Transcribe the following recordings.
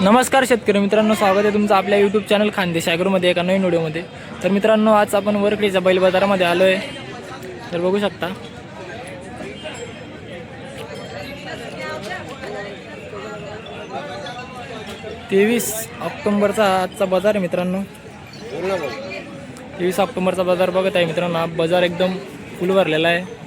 नमस्कार शेतकरी मित्रांनो स्वागत आहे तुमचं आपल्या यूट्यूब चॅनल खानदेश ॲग्रोमध्ये एका नवीन व्हिडिओमध्ये. तर मित्रांनो आज आपण वरकडीच्या बैल बाजारामध्ये आलो आहे तर बघू शकता. तेवीस ऑक्टोंबरचा आजचा बाजार आहे मित्रांनो. तेवीस ऑक्टोंबरचा बाजार बघत आहे मित्रांनो. हा बाजार एकदम फुल भरलेला आहे.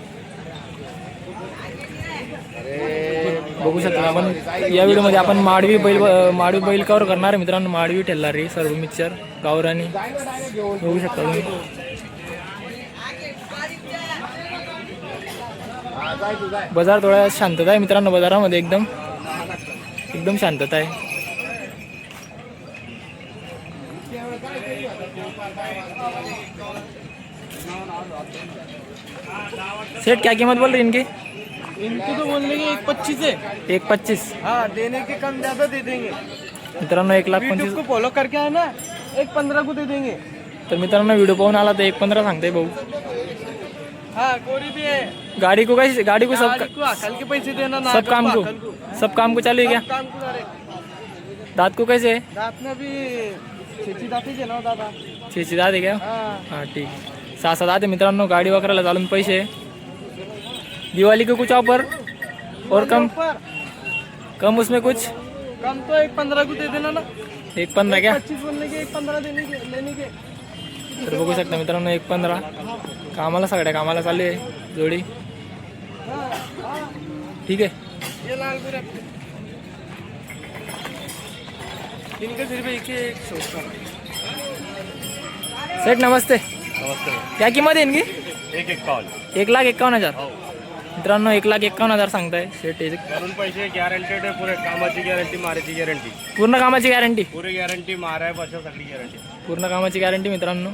बघू शकता आपण. या व्हिडिओमध्ये आपण माडवी बैल माडवी बैल कवर करणार आहे मित्रांनो. माडवी ठेलणारी सर्व मिक्सर गावरानी. बघू शकता तुम्ही. बाजार थोडा शांतता आहे मित्रांनो बाजारामध्ये एकदम. एकदम शांतता आहे. सेठ क्या कीमत बोल रही इनकी? इनको तो बोलने के एक पच्चीस है। एक पच्चीस। हाँ देने के कम ज्यादा दे देंगे। मित्रांनो एक लाख पंचवीस को फॉलो करके आए ना एक पंद्रह को दे देंगे। तर मित्रांनो व्हिडिओ पाहून आला तर एक पंधरा सांगते भाऊ. हाँ गोरी भी है। गाड़ी को कैसे गाड़ी को सब गाड़ी को अकल के पैसे देना ना सब काम को अकल सब काम को चालू है क्या? काम को करे दांत को कैसे? है दांत में भी छेची दाती दे ना दादा। छेची दात आहे क्या? हाँ। हाँ ठीक। है सहा सात आते मित्रांनो गाडी वगैरेला चालून पैसे। दिवाली के कुछ ऑफ़र और कम कम उसमें कुछ? कम तो एक पंद्रह को दे देना ना। एक पंधरा क्या? एक पंद्रह देने के लेने के। तर बघू शकता मित्रांनो एक पंधरा कामाला सगळ्या कामाला चालू आहे जोडी. हाँ हाँ ठीक आहे. ये लाल ही सेठ नमस्ते. नमस्ते. क्या कीमत है इनकी? एक एक कॉल एक लाख इक्यावन हज़ार. मित्रांनो एक लाख एक्कावन्न हजार सांगताय. याचे करून पैसे गॅरंटेड आहे पुरे कामाची गॅरंटी मारायची गॅरंटी पूर्ण कामाची गॅरंटी पुरी गॅरंटी माराय बसा सगळी गॅरंटी पूर्ण कामाची गॅरंटी मित्रांनो?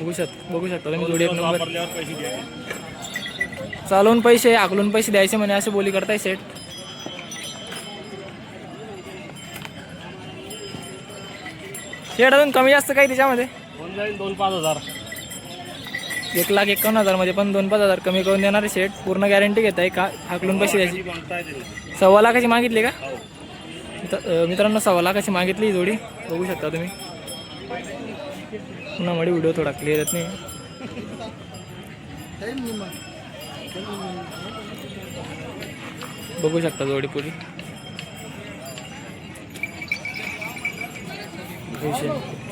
बघू शकता बघू शकता तुम्ही जोडी एक नंबर वापरल्यावर पैसे द्यायचे. चालवून पैसे आकलून पैसे द्यायचे म्हणे असे बोली करताय सेठ सेठ अजून कमी जास्त काही त्याच्यामध्ये होऊन जाईल दोन पाच हजार. एक लाख एकावन्न हजारमध्ये पण दोन पाच हजार कमी करून देणार आहे सेठ पूर्ण गॅरंटी घेत आहे का? हाकलून पैसे द्यायची. सव्वा लाखाची मागितली का? मित्र- मित्रांनो सव्वा लाखाची मागितली ही जोडी. बघू शकता तुम्ही. पुन्हा मध्ये व्हिडिओ थोडा क्लिअर येत नाही. बघू शकता जोडी पुरी.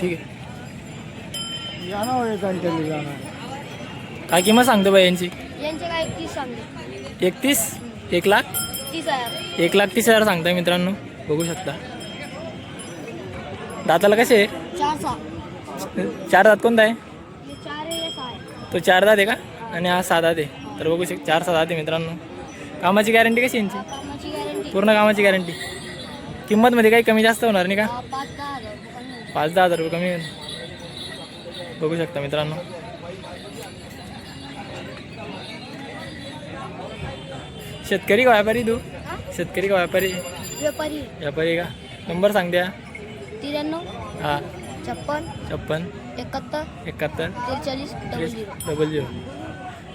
ठीक आहे जाना हो एक घंटे में जाना काय किंमत सांगतो बाई यांची? यांचे काय तीस सांगले एकतीस? एक लाख? तीस हजार. एक लाख तीस हजार सांगताय मित्रांनो. बघू शकता. दाताला कसे आहे? चार सहा. चार दात कोणता आहे? हे चार आहे हे सहा आहे. तो चार दात आहे का? आणि हा सहा दात आहे. तर बघू शक चार सहा दात आहे मित्रांनो. कामाची गॅरंटी कशी आहे यांची? कामाची गॅरंटी पूर्ण कामाची गॅरंटी किंमतमध्ये काही कमी जास्त होणार नाही का? पाच दहा हजार रुपये कमी होईल. पाच दहा हजार रुपये कमी होईल. बघू शकता मित्रांनो. शेतकरी का व्यापारी तू? हा? शेतकरी का व्यापारी? व्यापारी. व्यापारी का? नंबर सांग द्या. त्र्याण्णव. हा. छप्पन. छप्पन. एकाहत्तर. एकाहत्तर. त्रेचाळीस डबल झिरो डबल झिरो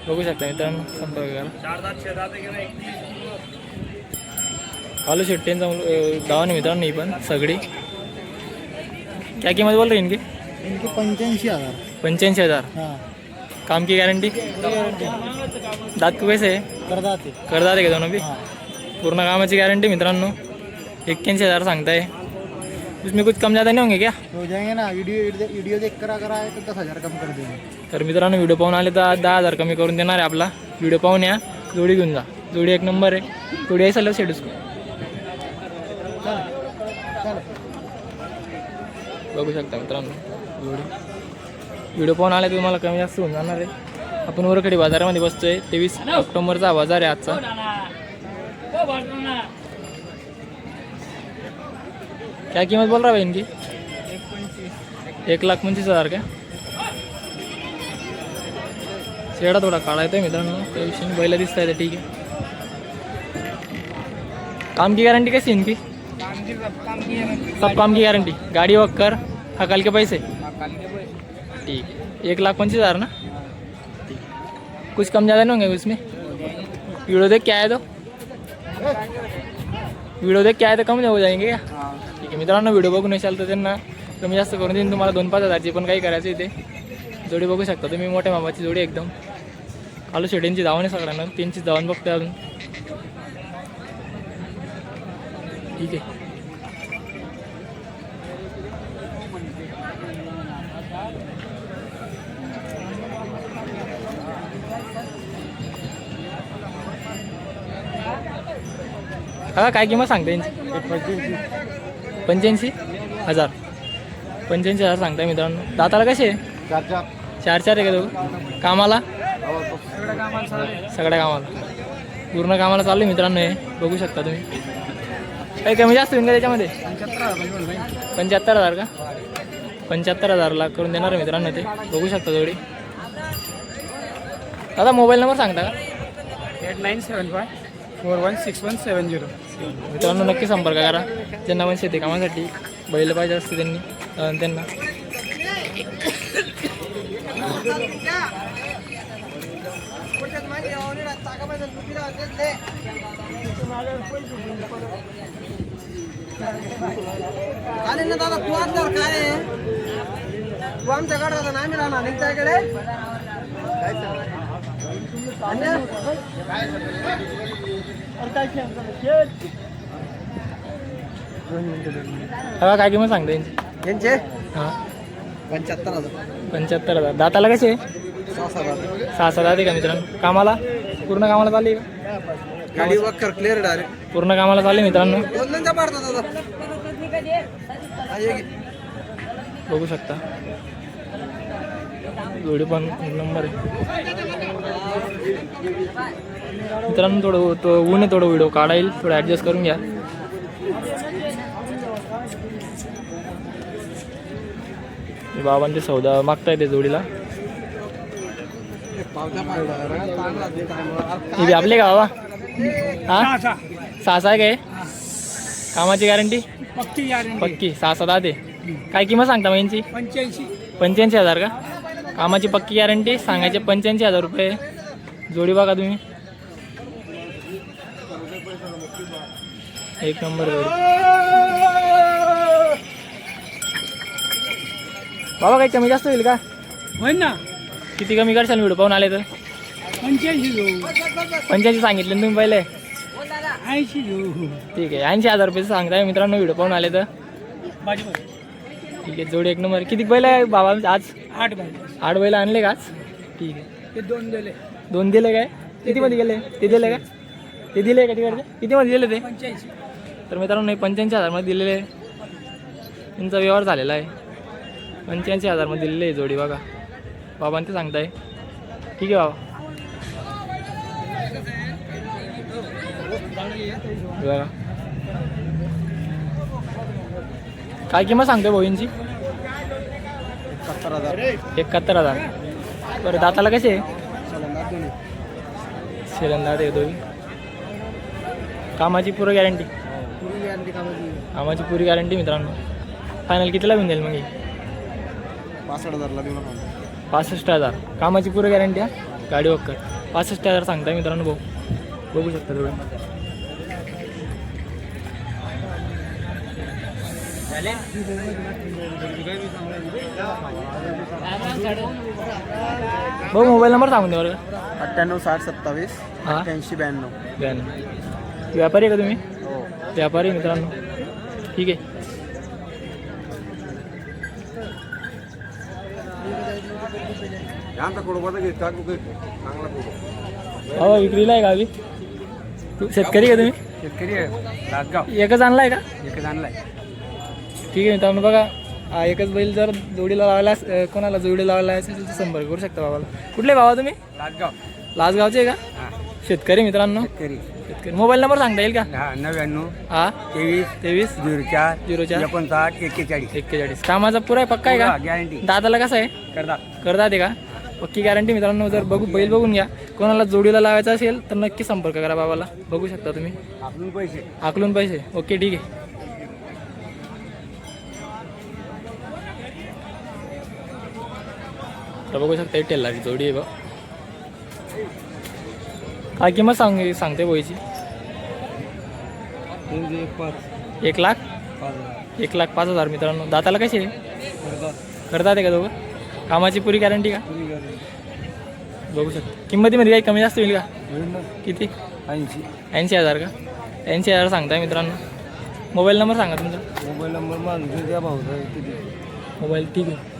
बघू शकता मित्रांनो संपर्क करा. नाही कालू शेट्टींचा गाव आहे मित्रांनो ही पण सगळी. काय किंमत बोल रही इनकी इनके पंच्याऐंशी हजार. पंच्याऐंशी हजार. हाँ. काम की गारंटी दात को कैसे करदा थे करदार आहे का दोनों भी पूर्ण कामाची गॅरंटी मित्रांनो. एक्क्याऐंशी हजार सांगताय. उसमें कुछ कम ज़्यादा नहीं होंगे क्या? हो जाएंगे ना. वीडियो वीडियो देख कर अगर आए तो दस हजार कम कर देंगे. तर मित्रांनो व्हिडिओ पाहून आले तर दहा हजार कमी करून देणार आहे आपला. व्हिडिओ पाहून या. जोडी घेऊन जा. जोडी एक नंबर आहे. जोडी आहे सेट उसको बघू शकता मित्रांनो. जोडी. व्हिडिओ पाहून आले तुम्हाला कमी जास्त होऊन जाणार आहे. आपण वरखडी बाजारामध्ये बसतोय. तेवीस ऑक्टोबरचा हा बाजार आहे आजचा क्या किंमत बोल रहा है इनकी एक लाख पंचवीस हजार का? शेडा थोडा काळा येतोय मित्रांनो. त्या विषयी बैला दिसत आहे ठीक आहे. काम की गारंटी कैसी है इनकी सब काम की गारंटी. गाड़ी वक कर हकल के पैसे. ठीक है एक लाख पच्चीस हज़ार ना? ठीक कुछ कम ज़्यादा नहीं होंगे उसमें? वीडियो देख क्या है तो? व्हिडिओ देख काय तर कमी हो जाएंगे क्या? ठीक आहे मित्रांनो व्हिडिओ बघून येशाल तर त्यांना. कमी जास्त करून देईन तुम्हाला दोन पाच हजारची पण काही करायचं आहे ते जोडी बघू शकता तुम्ही मोठ्या मामाची जोडी एकदम. आलू शेड्यांची धावण आहे सगळ्यांना. त्यांची धावण बघते अजून. ठीक आहे. हा काय किंमत सांगता यांची पंच्याऐंशी हजार. पंच्याऐंशी हजार सांगताय मित्रांनो. दाताला कसे? आहे चार चार आहे का तो कामाला? सगळ्या कामाला. पूर्ण कामाला चालू आहे मित्रांनो हे. बघू शकता तुम्ही. काही कमी जास्त होईल का त्याच्यामध्ये? पंच्याहत्तर हजार का? पंच्याहत्तर हजारला करून देणार आहे मित्रांनो ते. बघू शकता थोडी दादा मोबाईल नंबर सांगता का? Eight nine seven five. Four one six one seven zero. मित्रांनो नक्की संपर्क करा. ज्यांना पण शेती कामासाठी बैल पाहिजे असते त्यांनी त्यांना. चालेल ना दादा तू आणल्यावर काय आहे? तू आमच्याकडे आता नाही मिळाला नाही त्याकडे हा काय किंमत सांगता यांची यांचे? हां. पंच्याहत्तर हजार. पंच्याहत्तर हजार. दाताला कसे? सहा हजार. सहा सात आहे का मित्रांनो? कामाला? पूर्ण कामाला चालली का? गाडी वक्कर क्लिअर डायरेक्ट पूर्ण कामाला चालली मित्रांनो? दोन दोनच्या पाडतात दादा हा, ये घे. बघू शकता. व्हिडिओ पण नंबर आहे. मित्रांनो थोडं तो ऊन आहे थोडं व्हिडिओ काढा येईल थोडं ॲडजस्ट करून घ्या. बाबांचे सौदा मागताय ते जोडीला. हे आपले का बाबा? हा? सहा सहा काय कामाची गॅरंटी पक्की गॅरंटी पक्की. सहा सात दे काय किंमत सांगता मग यांची? पंच्याऐंशी. पंच्याऐंशी हजार का? कामाची पक्की गॅरंटी सांगायचे पंच्याऐंशी हजार रुपये. जोडी बघा तुम्ही. एक नंबर बाबा काही कमी जास्त होईल का? होईल ना. किती कमी करशाल व्हिडिओ पाहून आले तर. पंच्याऐंशी पंच्याऐंशी सांगितले ना तुम्ही पहिले. ऐंशी ठीक आहे ऐंशी हजार रुपये सांगताय मित्रांनो व्हिडिओ पाहून आले तर. ठीक आहे जोडी एक नंबर. किती बैल आहे बाबा आज? आठ भाजी आठ बैल आणले का आज? ठीक आहे. ते दोन दिले दोन दिले काय? किती मध्ये गेले? ते दिले का? ते दिले का तिकडचे? किती मध्ये दिले ते? पंच्याऐंशी. तर मित्रांनो नाही पंच्याऐंशी हजारमध्ये दिलेले. त्यांचा व्यवहार झालेला आहे. पंच्याऐंशी हजारमध्ये दिलेले आहे जोडी बघा. बाबांनी ते सांगताय. ठीक आहे बाबा. बघा. काय किंमत सांगतोय भाऊंची? सत्तर हजार. एकाहत्तर हजार. बरं दाताला कसे? आहे शेलंदाज आहे दोघी कामाची पुरं गॅरंटी पुरी गॅरंटी कामाची. कामाची पुरी गॅरंटी मित्रांनो. फायनल कितीला घेऊन जाईल मग ही? पासष्ट हजारला देऊ नका. पासष्ट हजार. कामाची पुरं गॅरंटी हा? गाडी वक्कर पासष्ट हजार सांगताय मित्रांनो भाऊ. बघू शकता थोडं भाऊ मोबाईल नंबर सांगून दे बरं. अठ्ठ्याण्णव साठ सत्तावीस हा? अठ्ठ्याऐंशी ब्याण्णव. ब्याण्णव. व्यापारी आहे का तुम्ही? हो. व्यापारी मित्रांनो. ठीक आहे. आमचा चांगला कुटुंब हो विक्रीला आहे गावी. तू शेतकरी का तुम्ही? शेतकरी आहे. लासगाव एकच आणलाय का? एकच आणलाय. ठीक आहे मित्रांनो बघा हा एकच बैल जर जोडीला लावायला अस- अं, कोणाला जोडी लावायला असेल तर संपर्क करू शकता बाबाला. कुठले बाबा तुम्ही? लासगाव लासगावचे आहे का? शेतकरी मित्रांनो. शेतकरी. शेतकरी. मोबाईल नंबर सांगता येईल का? हा नव्याण्णव. हा. तेवीस. तेवीस. झिरो चार. झिरो चार. एकोणसाठ. एक्केचाळीस. एक्केचाळीस. कामाचा पुरा आहे पक्का आहे का? गॅरंटी दादाला कसं आहे? करतात करता ते का? पक्की गॅरंटी मित्रांनो जर बघू बैल बघून घ्या. कोणाला जोडीला लावायचा असेल तर नक्की संपर्क करा बाबाला. बघू शकता तुम्ही. आपण पैसे. आकलून पैसे. ओके ठीक आहे. तर बघू शकता एक टेलरची जोडी आहे बघ काय किंमत सांग सांगते बोईची त्यांचे एक लाख? एक लाख पाच हजार मित्रांनो. दाताला कसे आहे? करतात आहे का दोघं? कामाची पुरी गॅरंटी का? बघू शकतो. किंमतीमध्ये काही कमी जास्त होईल का? किती? ऐंशी. ऐंशी हजार का? ऐंशी हजार सांगताय मित्रांनो. मोबाईल नंबर सांगा तुमचा. मोबाईल नंबर माझा मोबाईल ठीक आहे.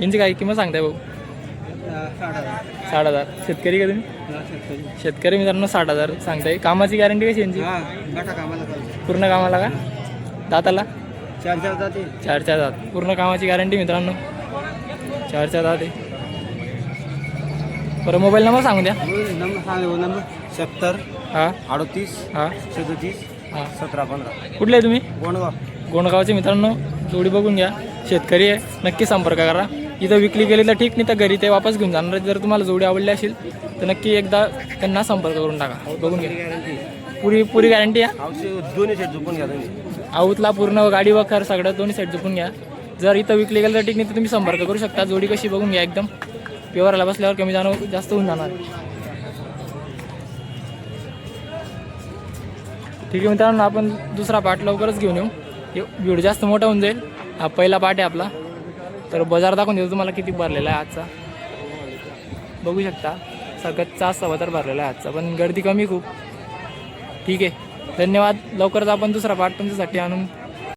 यांची काय किंमत सांगताय भाऊ? साठ हजार. शेतकरी का तुम्ही? शेतकरी. मित्रांनो साठ हजार सांगताय. कामाची गॅरंटी कशी यांची? हा पूर्ण कामाला का? दाताला? चार चार जाते चार चार दात. पूर्ण कामाची गॅरंटी मित्रांनो. चार चार दात. आहे बरं मोबाईल नंबर सांगू द्या नंबर. सत्तर हां. अडतीस हां. सदतीस हां. सतरा पंधरा. कुठले आहे तुम्ही? गोंडगाव. गोंडगावचे मित्रांनो जोडी बघून घ्या. शेतकरी आहे नक्की संपर्क करा. इथं विकली गेली तर ठीक नाही तर घरी ते वापस घेऊन जाणार. जर तुम्हाला जोडी आवडली असेल तर नक्की एकदा त्यांना संपर्क करून टाका. बघून घ्या. पुरी पुरी गॅरंटी आहे? दोन्ही सेट झोपून घ्या आऊतला पूर्ण गाडी वखर सगळं दोन्ही साईड झोपून घ्या. जर इथं विकली गेलं तर ठीक नाही तर तुम्ही संपर्क करू शकता. जोडी कशी बघून घ्या एकदम. पेवरला बसल्यावर कमी जाणं जास्त होऊन जाणार. ठीक आहे मित्रांनो आपण दुसरा पार्ट लवकरच घेऊन येऊ. व्हिडिओ जास्त मोठा होऊन जाईल. हा पहिला पार्ट आहे आपला. तर बाजार दाखवून देतो तुम्हाला किती भरलेला आहे आजचा. बघू शकता. सगळ्यात सव्वा तर भरलेला आहे आजचा पण गर्दी कमी खूप. ठीक आहे. धन्यवाद. लवकरच आपण दुसरा पार्ट तुमच्यासाठी आणून